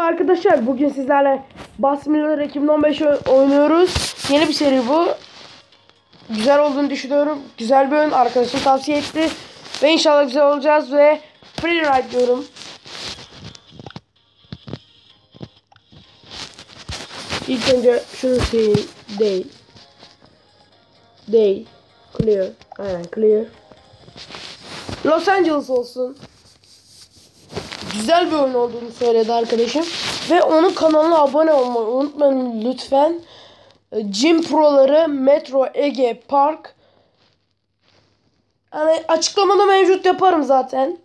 Arkadaşlar bugün sizlerle Basmiller 2015 o- oynuyoruz. Yeni bir seri bu. Güzel olduğunu düşünüyorum. Güzel bir oyun. Arkadaşım tavsiye etti. Ve inşallah güzel olacağız ve free ride diyorum. İlk önce şunu sileyim. Değil. Değil. Clear. Aynen clear. Los Angeles olsun güzel bir oyun olduğunu söyledi arkadaşım. Ve onun kanalına abone olmayı unutmayın lütfen. E, Jim Pro'ları Metro Ege Park. Hani açıklamada mevcut yaparım zaten.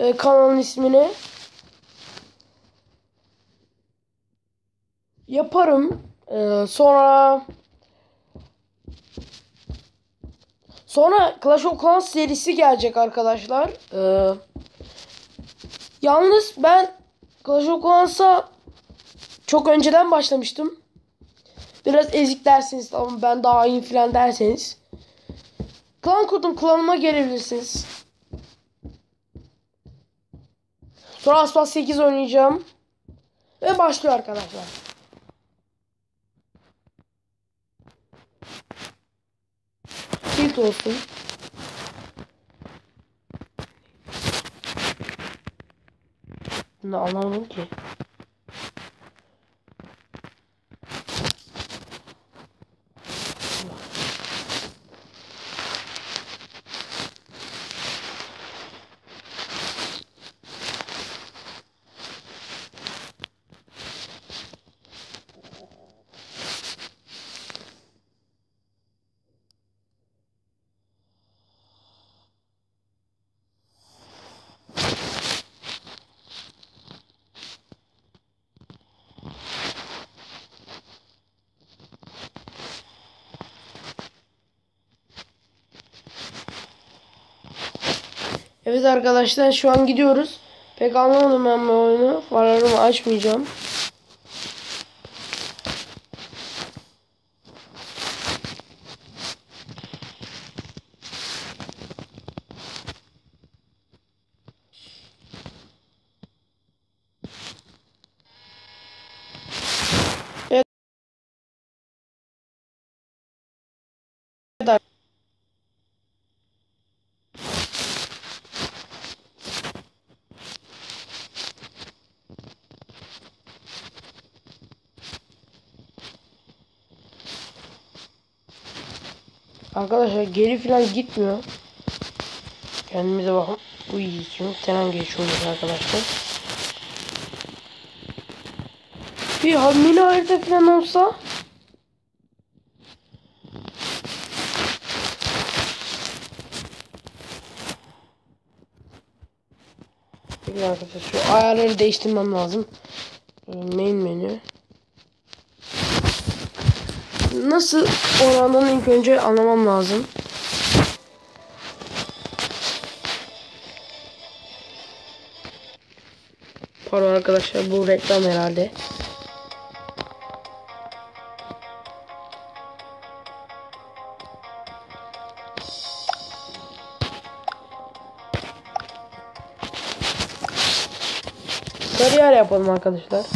E, kanalın ismini. Yaparım. E, sonra Sonra Clash of Clans serisi gelecek arkadaşlar. Eee Yalnız ben Clash of Clans'a çok önceden başlamıştım. Biraz ezik derseniz ama ben daha iyi falan derseniz. Klan kurdum klanıma gelebilirsiniz. Sonra Aspas 8 oynayacağım. Ve başlıyor arkadaşlar. Tilt olsun. Bunu anlamadım ki. Evet arkadaşlar şu an gidiyoruz. Pek anlamadım ben bu oyunu. Farlarımı açmayacağım. Evet. Arkadaşlar geri falan gitmiyor. Kendimize bakın. Uy şimdi tren geçiyoruz arkadaşlar. Bir ha- mini harita falan olsa Peki arkadaşlar şu ayarları değiştirmem lazım. Main menü. Nasıl oranını ilk önce anlamam lazım. Pardon arkadaşlar bu reklam herhalde. Kariyer yapalım arkadaşlar.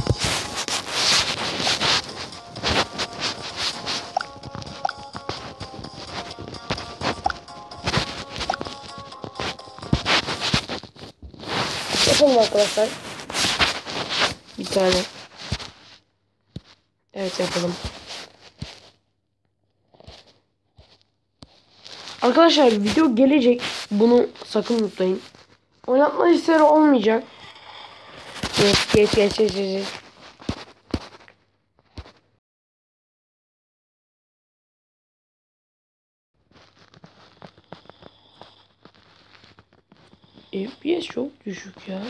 Yapalım arkadaşlar. Bir tane. Evet yapalım. Arkadaşlar video gelecek. Bunu sakın unutmayın. Oynatma listeleri olmayacak. Geç geç geç geç geç. FPS çok düşük ya.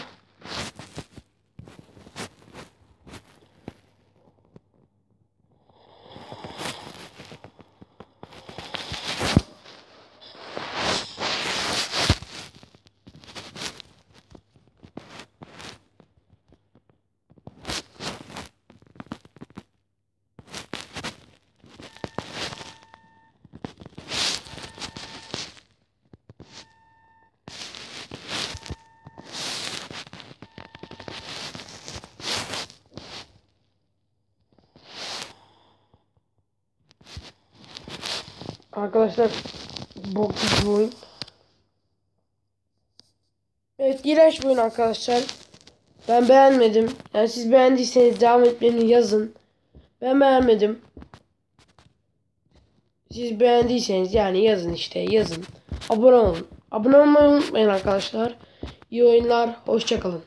Arkadaşlar bok bir oyun. Evet iğrenç bir oyun arkadaşlar. Ben beğenmedim. Yani siz beğendiyseniz devam etmeni yazın. Ben beğenmedim. Siz beğendiyseniz yani yazın işte yazın. Abone olun. Abone olmayı unutmayın arkadaşlar. İyi oyunlar. Hoşçakalın.